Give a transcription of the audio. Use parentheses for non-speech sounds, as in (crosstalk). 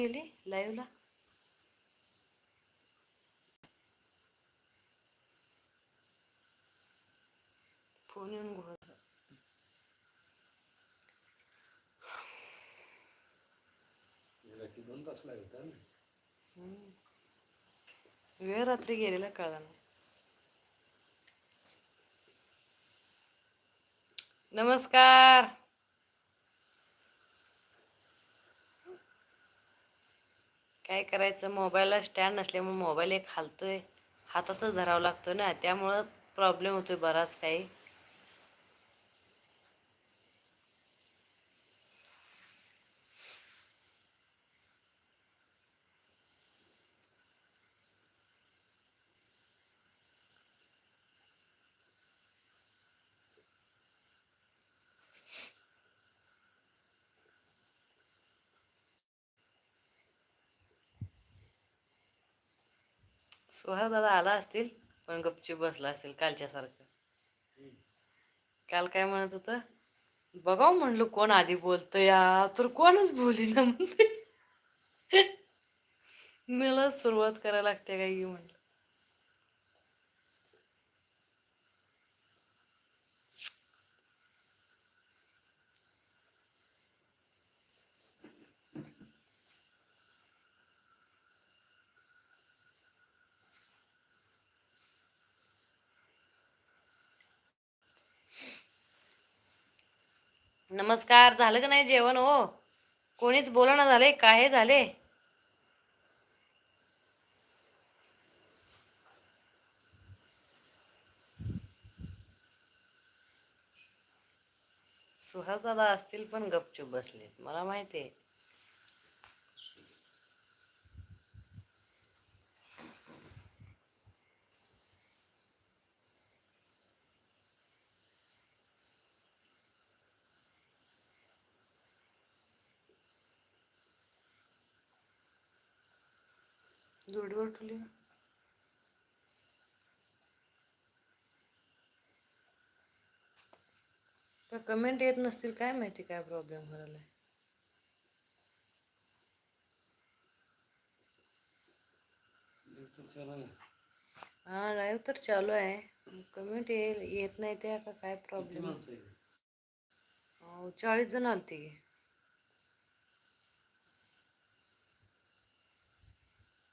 गेली लाईव्हला फोन येऊन रात्री दोन तास लागत वेळ रात्री गेलेला कळला नाही. नमस्कार. काय करायचं? मोबाईलला स्टँड नसल्यामुळे मोबाईल एक हालतोय. हातातच धरावा लागतो ना? त्यामुळं प्रॉब्लेम होतो आहे बराच काही. दादा आला असतील पण गपचूप बसला असेल कालच्यासारखं. काल काय म्हणत होतं? बघाव हो म्हणलं कोण आधी बोलतं या तर कोणच बोली ना म्हणते (laughs) मला सुरुवात करायला लागते काय की म्हणलं. नमस्कार झालं का नाही जेवण हो? कोणीच बोलणं झाले काय झाले? सुहासदादा असतील पण गपचूप बसलेत मला माहिती आहे. जोडीवर ठेवली. त्या कमेंट येत नसतील काय माहिती काय प्रॉब्लेम करायला तर हा लाईव्ह तर चालू आहे. कमेंट येईल येत नाही त्या का काय प्रॉब्लेम चाळीस जण आलते